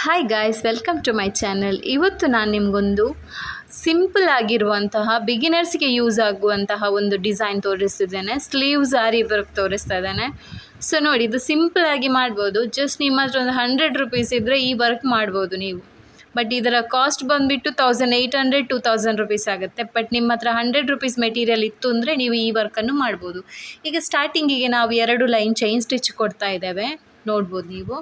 Hi guys welcome to my channel ಇವತ್ತು ನಾನು ನಿಮಗೊಂದು ಸಿಂಪಲ್ ಆಗಿರುವಂತಹ ಬಿಗಿನರ್ಸ್ಗೆ ಯೂಸ್ ಆಗುವಂತಹ ಒಂದು ಡಿಸೈನ್ ತೋರಿಸ್ತಿದ್ದೇನೆ. ಸ್ಲೀವ್ಸ್ ಆರಿ ವರ್ಕ್ ತೋರಿಸ್ತಾ ಇದ್ದೇನೆ. ಸೊ ನೋಡಿ, ಇದು ಸಿಂಪಲ್ ಆಗಿ ಮಾಡ್ಬೋದು. ಜಸ್ಟ್ ನಿಮ್ಮ ಹತ್ರ ಒಂದು ಹಂಡ್ರೆಡ್ ರುಪೀಸ್ ಇದ್ದರೆ ಈ ವರ್ಕ್ ಮಾಡ್ಬೋದು ನೀವು. ಬಟ್ ಇದರ ಕಾಸ್ಟ್ ಬಂದುಬಿಟ್ಟು thousand eight hundred to thousand rupees ಆಗುತ್ತೆ. ಬಟ್ ನಿಮ್ಮ ಹತ್ರ ಹಂಡ್ರೆಡ್ ರುಪೀಸ್ ಮೆಟೀರಿಯಲ್ ಇತ್ತು ಅಂದರೆ ನೀವು ಈ ವರ್ಕನ್ನು ಮಾಡ್ಬೋದು. ಈಗ ಸ್ಟಾರ್ಟಿಂಗಿಗೆ ನಾವು ಎರಡು ಲೈನ್ ಚೈನ್ ಸ್ಟಿಚ್ ಕೊಡ್ತಾ ಇದ್ದೇವೆ. ನೋಡ್ಬೋದು ನೀವು.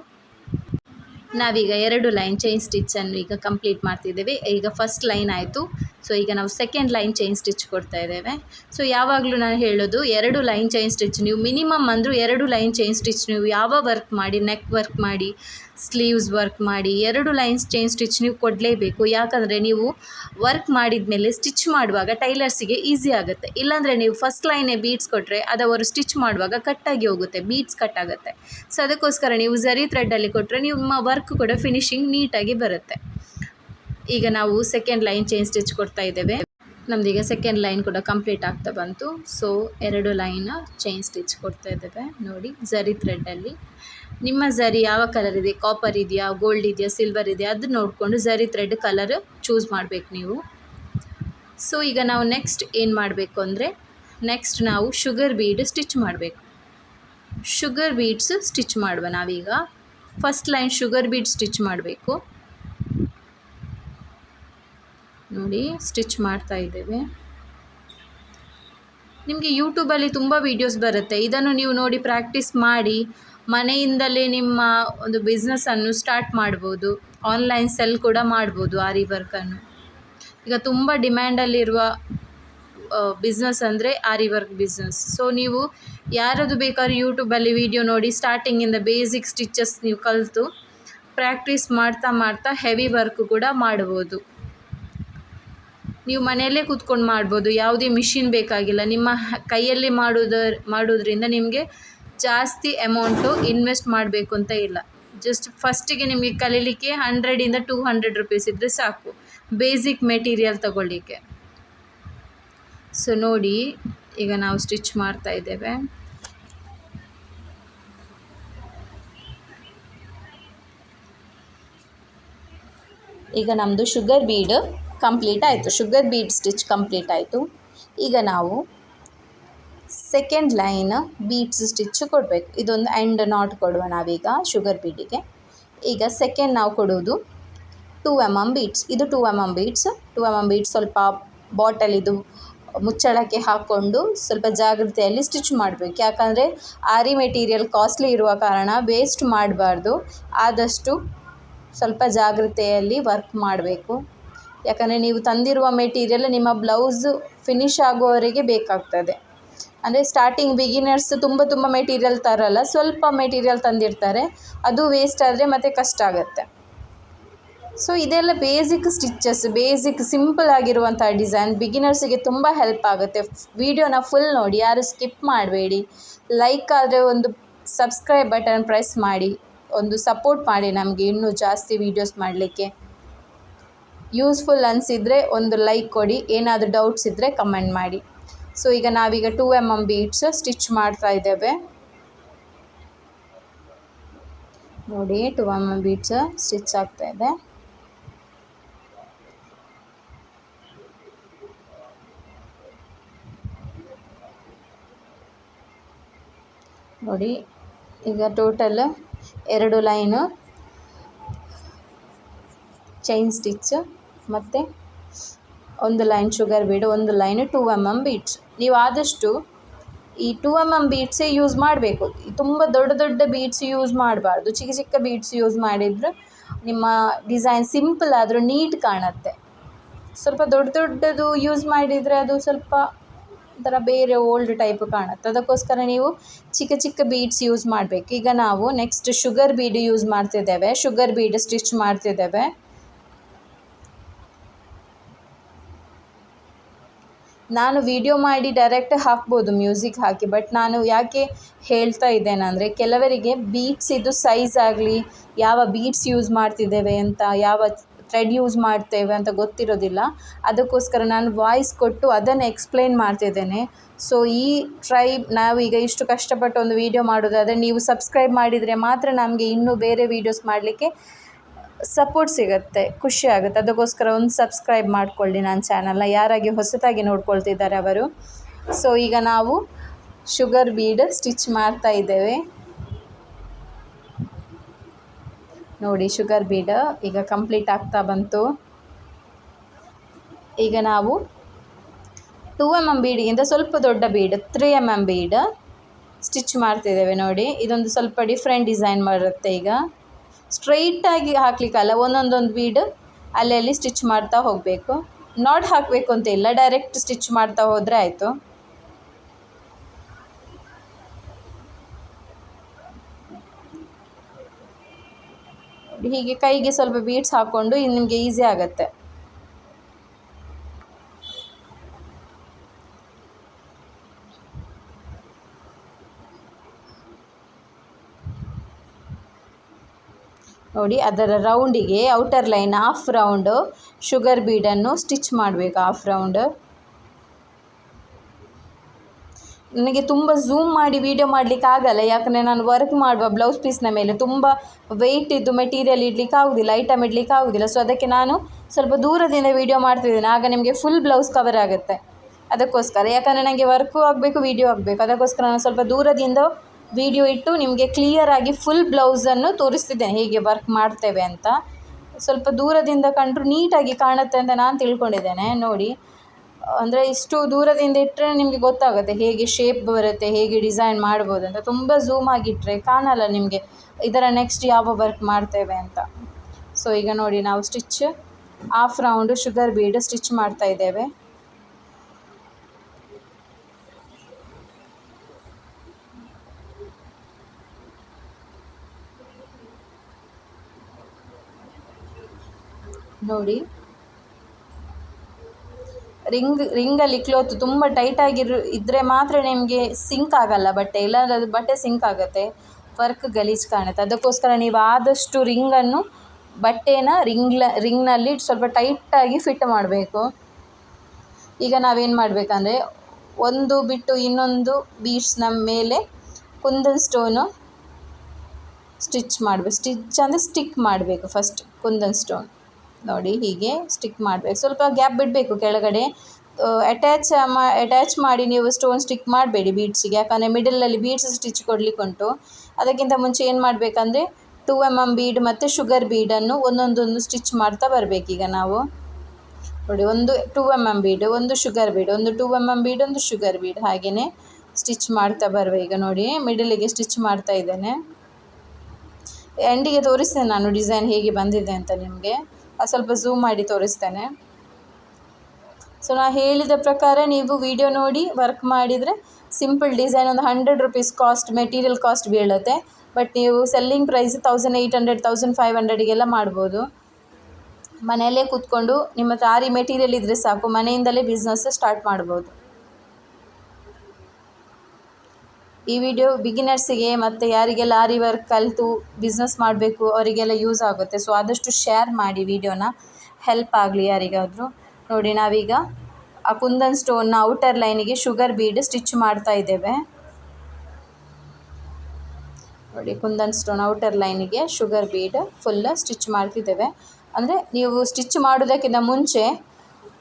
ನಾವೀಗ ಎರಡು ಲೈನ್ ಚೈನ್ ಸ್ಟಿಚ್ಚನ್ನು ಈಗ ಕಂಪ್ಲೀಟ್ ಮಾಡ್ತಿದ್ದೇವೆ. ಈಗ ಫಸ್ಟ್ ಲೈನ್ ಆಯಿತು. ಸೊ ಈಗ ನಾವು ಸೆಕೆಂಡ್ ಲೈನ್ ಚೈನ್ ಸ್ಟಿಚ್ ಕೊಡ್ತಾ ಇದ್ದೇವೆ. ಸೊ ಯಾವಾಗಲೂ ನಾನು ಹೇಳೋದು ಎರಡು ಲೈನ್ ಚೈನ್ ಸ್ಟಿಚ್ ನೀವು ಮಿನಿಮಮ್ ಅಂದರೂ ಎರಡು ಲೈನ್ ಚೈನ್ ಸ್ಟಿಚ್ ನೀವು ಯಾವ ವರ್ಕ್ ಮಾಡಿ ನೆಕ್ ವರ್ಕ್ ಮಾಡಿ ಸ್ಲೀವ್ಸ್ ವರ್ಕ್ ಮಾಡಿ, ಎರಡು ಲೈನ್ಸ್ ಚೈನ್ ಸ್ಟಿಚ್ ನೀವು ಕೊಡಲೇಬೇಕು. ಯಾಕಂದರೆ ನೀವು ವರ್ಕ್ ಮಾಡಿದ ಮೇಲೆ ಸ್ಟಿಚ್ ಮಾಡುವಾಗ ಟೈಲರ್ಸಿಗೆ ಈಸಿ ಆಗುತ್ತೆ. ಇಲ್ಲಾಂದರೆ ನೀವು ಫಸ್ಟ್ ಲೈನೇ ಬೀಟ್ಸ್ ಕೊಟ್ಟರೆ ಅದು ಅವರು ಸ್ಟಿಚ್ ಮಾಡುವಾಗ ಕಟ್ಟಾಗಿ ಹೋಗುತ್ತೆ ಬೀಟ್ಸ್ ಕಟ್ ಆಗುತ್ತೆ. ಸೊ ಅದಕ್ಕೋಸ್ಕರ ನೀವು ಝರಿ ಥ್ರೆಡ್ಡಲ್ಲಿ ಕೊಟ್ಟರೆ ನಿಮ್ಮ ವರ್ಕ್ ಕೂಡ ಫಿನಿಶಿಂಗ್ ನೀಟಾಗಿ ಬರುತ್ತೆ. ಈಗ ನಾವು ಸೆಕೆಂಡ್ ಲೈನ್ ಚೈನ್ ಸ್ಟಿಚ್ ಕೊಡ್ತಾ ಇದ್ದೇವೆ. ನಮ್ದೀಗ ಸೆಕೆಂಡ್ ಲೈನ್ ಕೂಡ ಕಂಪ್ಲೀಟ್ ಆಗ್ತಾ ಬಂತು. ಸೊ ಎರಡು ಲೈನ್ ಚೈನ್ ಸ್ಟಿಚ್ ಕೊಡ್ತಾ ಇದ್ದೇವೆ. ನೋಡಿ ಝರಿ ಥ್ರೆಡ್ಡಲ್ಲಿ ನಿಮ್ಮ ಝರಿ ಯಾವ ಕಲರ್ ಇದೆ? ಕಾಪರ್ ಇದೆಯಾ? ಗೋಲ್ಡ್ ಇದೆಯಾ? ಸಿಲ್ವರ್ ಇದೆಯಾ? ಅದು ನೋಡಿಕೊಂಡು ಝರಿ ಥ್ರೆಡ್ ಕಲರ್ ಚೂಸ್ ಮಾಡಬೇಕು ನೀವು. ಸೊ ಈಗ ನಾವು ನೆಕ್ಸ್ಟ್ ಏನು ಮಾಡಬೇಕು ಅಂದರೆ ನೆಕ್ಸ್ಟ್ ನಾವು ಶುಗರ್ ಬೀಡ್ ಸ್ಟಿಚ್ ಮಾಡಬೇಕು. ಶುಗರ್ ಬೀಡ್ಸ್ ಸ್ಟಿಚ್ ಮಾಡುವ ನಾವೀಗ. First line sugar bead stitch ಮಾಡಬೇಕು. ನೋಡಿ ಸ್ಟಿಚ್ ಮಾಡ್ತಾ ಇದ್ದೇವೆ. ನಿಮಗೆ ಯೂಟ್ಯೂಬಲ್ಲಿ ತುಂಬ ವೀಡಿಯೋಸ್ ಬರುತ್ತೆ. ಇದನ್ನು ನೀವು ನೋಡಿ ಪ್ರಾಕ್ಟೀಸ್ ಮಾಡಿ, ಮನೆಯಿಂದಲೇ ನಿಮ್ಮ ಒಂದು ಬಿಸ್ನೆಸ್ಸನ್ನು ಸ್ಟಾರ್ಟ್ ಮಾಡ್ಬೋದು. ಆನ್ಲೈನ್ ಸೆಲ್ ಕೂಡ ಮಾಡ್ಬೋದು ಆರಿ ವರ್ಕನ್ನು ಈಗ ತುಂಬ ಡಿಮ್ಯಾಂಡಲ್ಲಿರುವ ಬಿಸ್ನೆಸ್ ಅಂದರೆ ಆರಿ ವರ್ಕ್ ಬಿಸ್ನೆಸ್ ಸೊ ನೀವು ಯಾರದು ಬೇಕಾದ್ರೂ ಯೂಟ್ಯೂಬಲ್ಲಿ ವಿಡಿಯೋ ನೋಡಿ ಸ್ಟಾರ್ಟಿಂಗಿಂದ ಬೇಸಿಕ್ ಸ್ಟಿಚಸ್ ನೀವು ಕಲಿತು ಪ್ರಾಕ್ಟೀಸ್ ಮಾಡ್ತಾ ಮಾಡ್ತಾ ಹೆವಿ ವರ್ಕ್ ಕೂಡ ಮಾಡ್ಬೋದು. ನೀವು ಮನೆಯಲ್ಲೇ ಕೂತ್ಕೊಂಡು ಮಾಡ್ಬೋದು, ಯಾವುದೇ ಮಿಷಿನ್ ಬೇಕಾಗಿಲ್ಲ. ನಿಮ್ಮ ಕೈಯಲ್ಲಿ ಮಾಡೋದರ್ ಮಾಡೋದ್ರಿಂದ ನಿಮಗೆ ಜಾಸ್ತಿ ಅಮೌಂಟು ಇನ್ವೆಸ್ಟ್ ಮಾಡಬೇಕು ಅಂತ ಇಲ್ಲ. ಜಸ್ಟ್ ಫಸ್ಟಿಗೆ ನಿಮಗೆ ಕಲೀಲಿಕ್ಕೆ ಹಂಡ್ರೆಡಿಂದ ಟೂ ಹಂಡ್ರೆಡ್ ರುಪೀಸ್ ಇದ್ದರೆ ಸಾಕು. ಬೇಸಿಕ್ ಮೆಟೀರಿಯಲ್ ತಗೊಳ್ಳಿಕ್ಕೆ. ಸೊ ನೋಡಿ, ಈಗ ನಾವು ಸ್ಟಿಚ್ ಮಾಡ್ತಾ ಇದ್ದೇವೆ. ಈಗ ನಮ್ಮದು ಶುಗರ್ ಬೀಡ್ ಕಂಪ್ಲೀಟ್ ಆಯಿತು. ಶುಗರ್ ಬೀಡ್ ಸ್ಟಿಚ್ ಕಂಪ್ಲೀಟ್ ಆಯಿತು. ಈಗ ನಾವು ಸೆಕೆಂಡ್ ಲೈನ್ ಬೀಡ್ಸ್ ಸ್ಟಿಚ್ ಕೊಡಬೇಕು. ಇದೊಂದು ಎಂಡ್ ನಾಟ್ ಕೊಡುವ ನಾವೀಗ ಶುಗರ್ ಬೀಡಿಗೆ ಈಗ ಸೆಕೆಂಡ್ ನಾವು ಕೊಡೋದು ಟೂ ಎಂ ಎಂ ಬೀಡ್ಸ್ ಇದು two M M beads two M M beads ಸ್ವಲ್ಪ ಬಾಟಲಿದು ಮುಚ್ಚಳಕ್ಕೆ ಹಾಕ್ಕೊಂಡು ಸ್ವಲ್ಪ ಜಾಗ್ರತೆಯಲ್ಲಿ ಸ್ಟಿಚ್ ಮಾಡಬೇಕು. ಯಾಕಂದರೆ ಆರಿ ಮೆಟೀರಿಯಲ್ ಕಾಸ್ಟ್ಲಿ ಇರುವ ಕಾರಣ ವೇಸ್ಟ್ ಮಾಡಬಾರ್ದು. ಆದಷ್ಟು ಸ್ವಲ್ಪ ಜಾಗ್ರತೆಯಲ್ಲಿ ವರ್ಕ್ ಮಾಡಬೇಕು. ಯಾಕಂದರೆ ನೀವು ತಂದಿರುವ ಮೆಟೀರಿಯಲ್ ನಿಮ್ಮ ಬ್ಲೌಸ್ ಫಿನಿಶ್ ಆಗುವವರೆಗೆ ಬೇಕಾಗ್ತದೆ. ಅಂದರೆ ಸ್ಟಾರ್ಟಿಂಗ್ ಬಿಗಿನರ್ಸ್ ತುಂಬ ತುಂಬ ಮೆಟೀರಿಯಲ್ ತರಲ್ಲ, ಸ್ವಲ್ಪ ಮೆಟೀರಿಯಲ್ ತಂದಿರ್ತಾರೆ. ಅದು ವೇಸ್ಟ್ ಆದರೆ ಮತ್ತೆ ಕಷ್ಟ ಆಗುತ್ತೆ. ಸೊ ಇದೆಲ್ಲ ಬೇಸಿಕ್ ಸ್ಟಿಚಸ್ ಬೇಸಿಕ್ ಸಿಂಪಲ್ ಆಗಿರುವಂಥ ಡಿಸೈನ್ ಬಿಗಿನರ್ಸಿಗೆ ತುಂಬ ಹೆಲ್ಪ್ ಆಗುತ್ತೆ. ವಿಡಿಯೋನ ಫುಲ್ ನೋಡಿ, ಯಾರು ಸ್ಕಿಪ್ ಮಾಡಬೇಡಿ. ಲೈಕ್ ಆದರೆ ಒಂದು ಸಬ್ಸ್ಕ್ರೈಬ್ ಬಟನ್ ಪ್ರೆಸ್ ಮಾಡಿ. ಒಂದು ಸಪೋರ್ಟ್ ಮಾಡಿ ನಮಗೆ ಇನ್ನೂ ಜಾಸ್ತಿ ವೀಡಿಯೋಸ್ ಮಾಡಲಿಕ್ಕೆ. ಯೂಸ್ಫುಲ್ ಅನಿಸಿದರೆ ಒಂದು ಲೈಕ್ ಕೊಡಿ. ಏನಾದರೂ ಡೌಟ್ಸ್ ಇದ್ದರೆ ಕಮೆಂಟ್ ಮಾಡಿ. ಸೊ ಈಗ ನಾವೀಗ two M M beads stitch ಮಾಡ್ತಾ ಇದ್ದೇವೆ. ನೋಡಿ two M M beads stitch ಆಗ್ತಾ ನೋಡಿ, ಈಗ ಟೋಟಲ್ ಎರಡು ಲೈನು ಚೈನ್ ಸ್ಟಿಚ್ ಮತ್ತು ಒಂದು ಲೈನ್ ಶುಗರ್ ಬೀಡ್ ಒಂದು line two M M beads ನೀವು ಆದಷ್ಟು ಈ ಟೂ ಎಂ ಎಂ ಬೀಟ್ಸೇ ಯೂಸ್ ಮಾಡಬೇಕು. ತುಂಬ ದೊಡ್ಡ ದೊಡ್ಡ ಬೀಟ್ಸ್ ಯೂಸ್ ಮಾಡಬಾರ್ದು. ಚಿಕ್ಕ ಚಿಕ್ಕ ಬೀಟ್ಸ್ ಯೂಸ್ ಮಾಡಿದರೆ ನಿಮ್ಮ ಡಿಸೈನ್ ಸಿಂಪಲ್ ಆದರೂ ನೀಟ್ ಕಾಣುತ್ತೆ. ಸ್ವಲ್ಪ ದೊಡ್ಡ ದೊಡ್ಡದು ಯೂಸ್ ಮಾಡಿದರೆ ಅದು ಸ್ವಲ್ಪ ಒಂಥರ ಬೇರೆ ಓಲ್ಡ್ ಟೈಪ್ ಕಾಣುತ್ತೆ. ಅದಕ್ಕೋಸ್ಕರ ನೀವು ಚಿಕ್ಕ ಚಿಕ್ಕ ಬೀಡ್ಸ್ ಯೂಸ್ ಮಾಡಬೇಕು. ಈಗ ನಾವು ನೆಕ್ಸ್ಟ್ ಶುಗರ್ ಬೀಡ್ ಯೂಸ್ ಮಾಡ್ತಿದ್ದೇವೆ. ಶುಗರ್ ಬೀಡ್ ಸ್ಟಿಚ್ ಮಾಡ್ತಿದ್ದೇವೆ. ನಾನು ವಿಡಿಯೋ ಮಾಡಿ ಡೈರೆಕ್ಟ್ ಹಾಕ್ಬೋದು ಮ್ಯೂಸಿಕ್ ಹಾಕಿ ಬಟ್ ನಾನು ಯಾಕೆ ಹೇಳ್ತಾ ಇದ್ದೇನೆಂದರೆ ಕೆಲವರಿಗೆ ಬೀಟ್ಸ್ ಇದು ಸೈಜ್ ಆಗಲಿ, ಯಾವ ಬೀಟ್ಸ್ ಯೂಸ್ ಮಾಡ್ತಿದ್ದೇವೆ ಅಂತ, ಯಾವ ಥ್ರೆಡ್ ಯೂಸ್ ಮಾಡ್ತೇವೆ ಅಂತ ಗೊತ್ತಿರೋದಿಲ್ಲ. ಅದಕ್ಕೋಸ್ಕರ ನಾನು ವಾಯ್ಸ್ ಕೊಟ್ಟು ಅದನ್ನು ಎಕ್ಸ್ಪ್ಲೇನ್ ಮಾಡ್ತಿದ್ದೇನೆ. ಸೊ ಈ ಟ್ರೈ ನಾವೀಗ ಇಷ್ಟು ಕಷ್ಟಪಟ್ಟು ಒಂದು ವೀಡಿಯೋ ಮಾಡೋದಾದರೆ ನೀವು ಸಬ್ಸ್ಕ್ರೈಬ್ ಮಾಡಿದರೆ ಮಾತ್ರ ನಮಗೆ ಇನ್ನೂ ಬೇರೆ ವೀಡಿಯೋಸ್ ಮಾಡಲಿಕ್ಕೆ ಸಪೋರ್ಟ್ ಸಿಗುತ್ತೆ, ಖುಷಿ ಆಗುತ್ತೆ. ಅದಕ್ಕೋಸ್ಕರ ಒಂದು ಸಬ್ಸ್ಕ್ರೈಬ್ ಮಾಡಿಕೊಳ್ಳಿ ನನ್ನ ಚಾನಲ್ನ ಯಾರಾಗಿ ಹೊಸತಾಗಿ ನೋಡ್ಕೊಳ್ತಿದ್ದಾರೆ ಅವರು. ಸೊ ಈಗ ನಾವು ಶುಗರ್ ಬೀಡ್ ಸ್ಟಿಚ್ ಮಾಡ್ತಾ ಇದ್ದೇವೆ. ನೋಡಿ, ಶುಗರ್ ಬೀಡ ಈಗ ಕಂಪ್ಲೀಟ್ ಆಗ್ತಾ ಬಂತು. ಈಗ ನಾವು ಟೂ ಎಂ ಎಂ ಬೀಡಿಗಿಂತ ಸ್ವಲ್ಪ ದೊಡ್ಡ bead, three M M bead stitch ಮಾಡ್ತಿದ್ದೇವೆ ನೋಡಿ. ಇದೊಂದು ಸ್ವಲ್ಪ ಡಿಫ್ರೆಂಟ್ ಡಿಸೈನ್ ಬರುತ್ತೆ ಈಗ. ಸ್ಟ್ರೈಟಾಗಿ ಹಾಕ್ಲಿಕ್ಕಲ್ಲ, ಒಂದೊಂದೊಂದು ಬೀಡ್ ಅಲ್ಲಲ್ಲಿ ಸ್ಟಿಚ್ ಮಾಡ್ತಾ ಹೋಗಬೇಕು. ನಾಟ್ ಹಾಕಬೇಕು ಅಂತ ಇಲ್ಲ, ಡೈರೆಕ್ಟ್ ಸ್ಟಿಚ್ ಮಾಡ್ತಾ ಹೋದರೆ ಆಯಿತು. ಹೀಗೆ ಕೈಗೆ ಸ್ವಲ್ಪ ಬೀಟ್ಸ್ ಹಾಕ್ಕೊಂಡು ನಿಮಗೆ ಈಸಿ ಆಗುತ್ತೆ. ನೋಡಿ, ಅದರ ರೌಂಡಿಗೆ outer line half round sugar ಬೀಡನ್ನು stitch ಮಾಡಬೇಕು ಆಫ್ ರೌಂಡ್ ನನಗೆ ತುಂಬ ಝೂಮ್ ಮಾಡಿ ವೀಡಿಯೋ ಮಾಡಲಿಕ್ಕೆ ಆಗಲ್ಲ, ಯಾಕಂದರೆ ನಾನು ವರ್ಕ್ ಮಾಡುವ ಬ್ಲೌಸ್ ಪೀಸ್ನ ಮೇಲೆ ತುಂಬ ವೆಯ್ಟ್ ಇದ್ದು ಮೆಟೀರಿಯಲ್ ಇಡ್ಲಿಕ್ಕೆ ಆಗೋದಿಲ್ಲ ಐಟಮ್ ಇಡಲಿಕ್ಕೆ ಆಗೋದಿಲ್ಲ. ಸೊ ಅದಕ್ಕೆ ನಾನು ಸ್ವಲ್ಪ ದೂರದಿಂದ ವೀಡಿಯೋ ಮಾಡ್ತಿದ್ದೇನೆ ಆಗ ನಿಮಗೆ ಫುಲ್ ಬ್ಲೌಸ್ ಕವರ್ ಆಗುತ್ತೆ. ಅದಕ್ಕೋಸ್ಕರ. ಯಾಕಂದರೆ ನನಗೆ ವರ್ಕು ಆಗಬೇಕು ವೀಡಿಯೋ ಆಗಬೇಕು. ಅದಕ್ಕೋಸ್ಕರ ನಾನು ಸ್ವಲ್ಪ ದೂರದಿಂದ ವೀಡಿಯೋ ಇಟ್ಟು ನಿಮಗೆ ಕ್ಲಿಯರಾಗಿ ಫುಲ್ ಬ್ಲೌಸನ್ನು ತೋರಿಸ್ತಿದ್ದೇನೆ. ಹೇಗೆ ವರ್ಕ್ ಮಾಡ್ತೇವೆ ಅಂತ. ಸ್ವಲ್ಪ ದೂರದಿಂದ ಕಂಡರೂ ನೀಟಾಗಿ ಕಾಣುತ್ತೆ ಅಂತ ನಾನು ತಿಳ್ಕೊಂಡಿದ್ದೇನೆ. ನೋಡಿ. ಅಂದರೆ ಇಷ್ಟು ದೂರದಿಂದ ಇಟ್ಟರೆ ನಿಮಗೆ ಗೊತ್ತಾಗುತ್ತೆ ಹೇಗೆ ಶೇಪ್ ಬರುತ್ತೆ, ಹೇಗೆ ಡಿಸೈನ್ ಮಾಡ್ಬೋದು ಅಂತ. ತುಂಬ ಝೂಮ್ ಆಗಿಟ್ಟರೆ ಕಾಣಲ್ಲ ನಿಮಗೆ ಇದರ ನೆಕ್ಸ್ಟ್ ಯಾವ ವರ್ಕ್ ಮಾಡ್ತೇವೆ ಅಂತ. ಸೊ ಈಗ ನೋಡಿ ನಾವು stitch half round sugar bead stitch ಮಾಡ್ತಾ ಇದ್ದೇವೆ. ನೋಡಿ ರಿಂಗ್, ರಿಂಗಲ್ಲಿ ಕ್ಲೋತ್ ತುಂಬ ಟೈಟಾಗಿರು ಇದ್ದರೆ ಮಾತ್ರ ನಿಮಗೆ ಸಿಂಕ್ ಆಗಲ್ಲ, ಬಟ್ಟೆ. ಇಲ್ಲಾಂದರೆ ಅದು ಬಟ್ಟೆ ಸಿಂಕ್ ಆಗುತ್ತೆ. ವರ್ಕ್ ಗಲೀಜು ಕಾಣುತ್ತೆ. ಅದಕ್ಕೋಸ್ಕರ ನೀವು ಆದಷ್ಟು ರಿಂಗನ್ನು ಬಟ್ಟೆನ ರಿಂಗ್ಲ ರಿಂಗ್ನಲ್ಲಿ ಸ್ವಲ್ಪ ಟೈಟಾಗಿ ಫಿಟ್ ಮಾಡಬೇಕು. ಈಗ ನಾವೇನು ಮಾಡಬೇಕಂದ್ರೆ, ಒಂದು ಬಿಟ್ಟು ಇನ್ನೊಂದು ಬೀಡ್ಸ್ನ ಮೇಲೆ ಕುಂದನ್ ಸ್ಟೋನು ಸ್ಟಿಚ್ ಮಾಡಬೇಕು. ಸ್ಟಿಚ್ ಅಂದರೆ ಸ್ಟಿಕ್ ಮಾಡಬೇಕು ಫಸ್ಟ್ ಕುಂದನ್ ಸ್ಟೋನ್ ನೋಡಿ ಹೀಗೆ ಸ್ಟಿಕ್ ಮಾಡಬೇಕು. ಸ್ವಲ್ಪ ಗ್ಯಾಪ್ ಬಿಡಬೇಕು ಕೆಳಗಡೆ. ಅಟ್ಯಾಚ್ ಮಾ ಅಟ್ಯಾಚ್ ಮಾಡಿ ನೀವು ಸ್ಟೋನ್ ಸ್ಟಿಕ್ ಮಾಡಬೇಡಿ ಬೀಡ್ಸಿಗೆ ಯಾಕಂದರೆ ಮಿಡಲಲ್ಲಿ ಬೀಡ್ಸ್ ಸ್ಟಿಚ್ ಕೊಡಲಿಕ್ಕೆ ಉಂಟು. ಅದಕ್ಕಿಂತ ಮುಂಚೆ ಏನು ಮಾಡಬೇಕಂದ್ರೆ ಟೂ ಎಂ ಎಂ ಬೀಡ್ ಮತ್ತು ಶುಗರ್ ಬೀಡನ್ನು ಒಂದೊಂದೊಂದು ಸ್ಟಿಚ್ ಮಾಡ್ತಾ ಬರಬೇಕೀಗ ನಾವು. ನೋಡಿ, ಒಂದು ಟೂ ಎಂ ಎಂ ಬೀಡ್ ಒಂದು ಶುಗರ್ ಬೀಡ್ ಒಂದು ಟೂ ಎಂ ಎಂ ಬೀಡ್ ಒಂದು ಶುಗರ್ ಬೀಡ್ ಹಾಗೆಯೇ ಸ್ಟಿಚ್ ಮಾಡ್ತಾ ಬರುವ ಈಗ ನೋಡಿ. ಮಿಡಲಿಗೆ ಸ್ಟಿಚ್ ಮಾಡ್ತಾ ಇದ್ದೇನೆ. ಎಂಡಿಗೆ ತೋರಿಸ್ತೇನೆ ನಾನು ಡಿಸೈನ್ ಹೇಗೆ ಬಂದಿದೆ ಅಂತ ನಿಮಗೆ. ಸ್ವಲ್ಪ ಝೂಮ್ ಮಾಡಿ ತೋರಿಸ್ತೇನೆ. ಸೊ ನಾನು ಹೇಳಿದ ಪ್ರಕಾರ ನೀವು ವಿಡಿಯೋ ನೋಡಿ ವರ್ಕ್ ಮಾಡಿದರೆ ಸಿಂಪಲ್ ಡಿಸೈನ್ ಒಂದು hundred rupees cost material cost ಬೀಳುತ್ತೆ. ಬಟ್ ನೀವು selling price thousand eight hundred thousand five ಹಂಡ್ರೆಡಿಗೆಲ್ಲ ಮಾಡ್ಬೋದು. ಮನೆಯಲ್ಲೇ ಕೂತ್ಕೊಂಡು ನಿಮ್ಮ ಹತ್ರ ಆರಿ ಮೆಟೀರಿಯಲ್ ಇದ್ದರೆ ಸಾಕು, ಮನೆಯಿಂದಲೇ ಬಿಸ್ನೆಸ್ ಸ್ಟಾರ್ಟ್ ಮಾಡ್ಬೋದು. ಈ ವಿಡಿಯೋ ಬಿಗಿನರ್ಸಿಗೆ ಮತ್ತು ಯಾರಿಗೆಲ್ಲ ಆರಿ ವರ್ಕ್ ಕಲಿತು ಬಿಸ್ನೆಸ್ ಮಾಡಬೇಕು ಅವರಿಗೆಲ್ಲ ಯೂಸ್ ಆಗುತ್ತೆ. ಸೊ ಆದಷ್ಟು ಶೇರ್ ಮಾಡಿ ವಿಡಿಯೋನ ಹೆಲ್ಪ್ ಆಗಲಿ ಯಾರಿಗಾದರೂ. ನೋಡಿ, ನಾವೀಗ ಆ ಕುಂದನ್ ಸ್ಟೋನ್ನ ಔಟರ್ ಲೈನಿಗೆ ಶುಗರ್ ಬೀಡ್ ಸ್ಟಿಚ್ ಮಾಡ್ತಾ ಇದ್ದೇವೆ. ನೋಡಿ, ಕುಂದನ್ ಸ್ಟೋನ್ ಔಟರ್ ಲೈನಿಗೆ ಶುಗರ್ ಬೀಡ್ ಫುಲ್ ಸ್ಟಿಚ್ ಮಾಡ್ತಿದ್ದೇವೆ. ಅಂದರೆ, ನೀವು ಸ್ಟಿಚ್ ಮಾಡೋದಕ್ಕಿಂತ ಮುಂಚೆ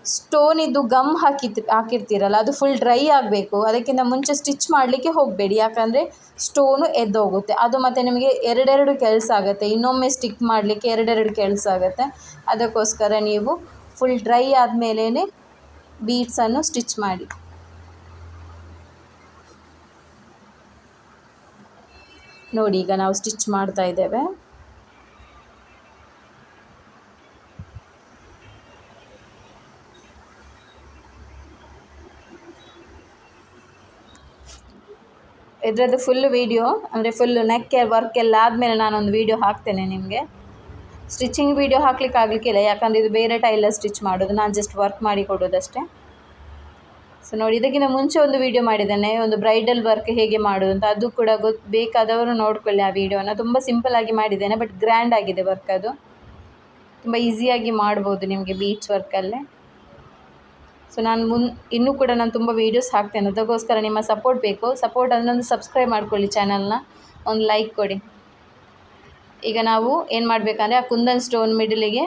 ಸ್ಟೋನಿದ್ದು ಗಮ್ ಹಾಕಿ ಹಾಕಿರ್ತೀರಲ್ಲ, ಅದು ಫುಲ್ ಡ್ರೈ ಆಗಬೇಕು. ಅದಕ್ಕಿಂತ ಮುಂಚೆ ಸ್ಟಿಚ್ ಮಾಡಲಿಕ್ಕೆ ಹೋಗಬೇಡಿ. ಯಾಕಂದರೆ ಸ್ಟೋನು ಎದ್ದೋಗುತ್ತೆ. ಅದು ಮತ್ತು ನಿಮಗೆ ಎರಡೆರಡು ಕೆಲಸ ಆಗುತ್ತೆ. ಇನ್ನೊಮ್ಮೆ ಸ್ಟಿಕ್ ಮಾಡಲಿಕ್ಕೆ ಎರಡೆರಡು ಕೆಲಸ ಆಗುತ್ತೆ. ಅದಕ್ಕೋಸ್ಕರ ನೀವು ಫುಲ್ ಡ್ರೈ ಆದಮೇಲೇ ಬೀಡ್ಸನ್ನು ಸ್ಟಿಚ್ ಮಾಡಿ. ನೋಡಿ, ಈಗ ನಾವು ಸ್ಟಿಚ್ ಮಾಡ್ತಾ ಇದ್ದೇವೆ. ಇದರದ್ದು ಫುಲ್ ವೀಡಿಯೋ ಅಂದರೆ ಫುಲ್ ನೆಕ್ ವರ್ಕ್ ಎಲ್ಲ ಆದಮೇಲೆ ನಾನೊಂದು ವೀಡಿಯೋ ಹಾಕ್ತೇನೆ ನಿಮಗೆ. ಸ್ಟಿಚಿಂಗ್ ವೀಡಿಯೋ ಹಾಕ್ಲಿಕ್ಕೆ ಆಗಲಿಕ್ಕಿಲ್ಲ, ಯಾಕಂದರೆ ಇದು ಬೇರೆ ಟೈಲರ್ ಸ್ಟಿಚ್ ಮಾಡೋದು, ನಾನು ಜಸ್ಟ್ ವರ್ಕ್ ಮಾಡಿ ಕೊಡೋದಷ್ಟೇ. ಸೊ ನೋಡಿ, ಇದಕ್ಕಿಂತ ಮುಂಚೆ ಒಂದು ವೀಡಿಯೋ ಮಾಡಿದ್ದೇನೆ, ಒಂದು ಬ್ರೈಡಲ್ ವರ್ಕ್ ಹೇಗೆ ಮಾಡೋದು ಅಂತ, ಅದು ಕೂಡ ಗೊತ್ತು ಬೇಕಾದವರು ನೋಡ್ಕೊಳ್ಳಿ ಆ ವೀಡಿಯೋನ ತುಂಬ ಸಿಂಪಲ್ಲಾಗಿ ಮಾಡಿದ್ದೇನೆ ಬಟ್ ಗ್ರ್ಯಾಂಡ್ ಆಗಿದೆ ವರ್ಕ್ ಅದು. ತುಂಬ ಈಸಿಯಾಗಿ ಮಾಡ್ಬೋದು ನಿಮಗೆ ಬೀಚ್ ವರ್ಕಲ್ಲೇ ಸೊ ನಾನು ಮುನ್, ಇನ್ನೂ ಕೂಡ ನಾನು ತುಂಬ ವೀಡಿಯೋಸ್ ಹಾಕ್ತೇನೆ. ಅದಕ್ಕೋಸ್ಕರ ನಿಮ್ಮ ಸಪೋರ್ಟ್ ಬೇಕು. ಸಪೋರ್ಟ್ ಅದನ್ನೊಂದು ಸಬ್ಸ್ಕ್ರೈಬ್ ಮಾಡ್ಕೊಳ್ಳಿ ಚಾನಲ್ನ ಒಂದು ಲೈಕ್ ಕೊಡಿ. ಈಗ ನಾವು ಏನು ಮಾಡಬೇಕಂದ್ರೆ, ಆ ಕುಂದನ್ ಸ್ಟೋನ್ ಮಿಡಲಿಗೆ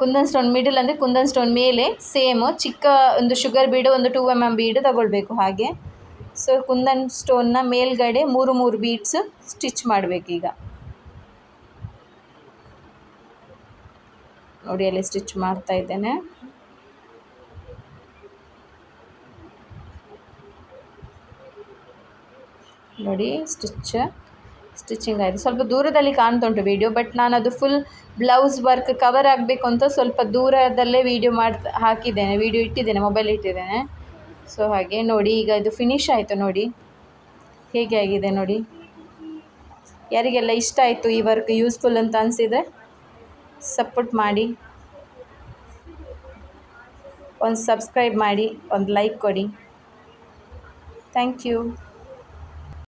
ಕುಂದನ್ ಸ್ಟೋನ್ ಮಿಡಲ್ ಅಂದರೆ ಕುಂದನ್ ಸ್ಟೋನ್ ಮೇಲೆ ಸೇಮ್ ಚಿಕ್ಕ ಒಂದು ಶುಗರ್ ಬೀಡು ಒಂದು ಟೂ ಎಂ ಎಂ ಬೀಡು ತಗೊಳ್ಬೇಕು ಹಾಗೆ. ಸೊ ಕುಂದನ್ ಸ್ಟೋನ್ನ ಮೇಲ್ಗಡೆ ಮೂರು ಮೂರು ಬೀಡ್ಸ್ ಸ್ಟಿಚ್ ಮಾಡಬೇಕೀಗ ನೋಡಿ, ಅಲ್ಲಿ ಸ್ಟಿಚ್ ಮಾಡ್ತಾ ಇದ್ದೇನೆ. ನೋಡಿ ಸ್ಟಿಚ್ ಸ್ಟಿಚಿಂಗ್ ಆಯಿತು. ಸ್ವಲ್ಪ ದೂರದಲ್ಲಿ ಕಾಣ್ತಾ ಉಂಟು ವಿಡಿಯೋ ಬಟ್ ನಾನು ಅದು ಫುಲ್ ಬ್ಲೌಸ್ ವರ್ಕ್ ಕವರ್ ಆಗಬೇಕು ಅಂತ ಸ್ವಲ್ಪ ದೂರದಲ್ಲೇ ವೀಡಿಯೋ ಮಾಡಿ ಹಾಕಿದ್ದೇನೆ. ವೀಡಿಯೋ ಇಟ್ಟಿದ್ದೇನೆ ಮೊಬೈಲ್ ಇಟ್ಟಿದ್ದೇನೆ. ಸೊ ಹಾಗೆ ನೋಡಿ, ಈಗ ಇದು ಫಿನಿಶ್ ಆಯಿತು ನೋಡಿ. ಹೇಗೆ ಆಗಿದೆ ನೋಡಿ? ಯಾರಿಗೆಲ್ಲ ಇಷ್ಟ ಆಯಿತು ಈ ವರ್ಕ್ ಯೂಸ್ಫುಲ್ ಅಂತ ಅನಿಸಿದರೆ ಸಪೋರ್ಟ್ ಮಾಡಿ. ಒಂದು ಸಬ್ಸ್ಕ್ರೈಬ್ ಮಾಡಿ, ಒಂದು ಲೈಕ್ ಕೊಡಿ. Thank you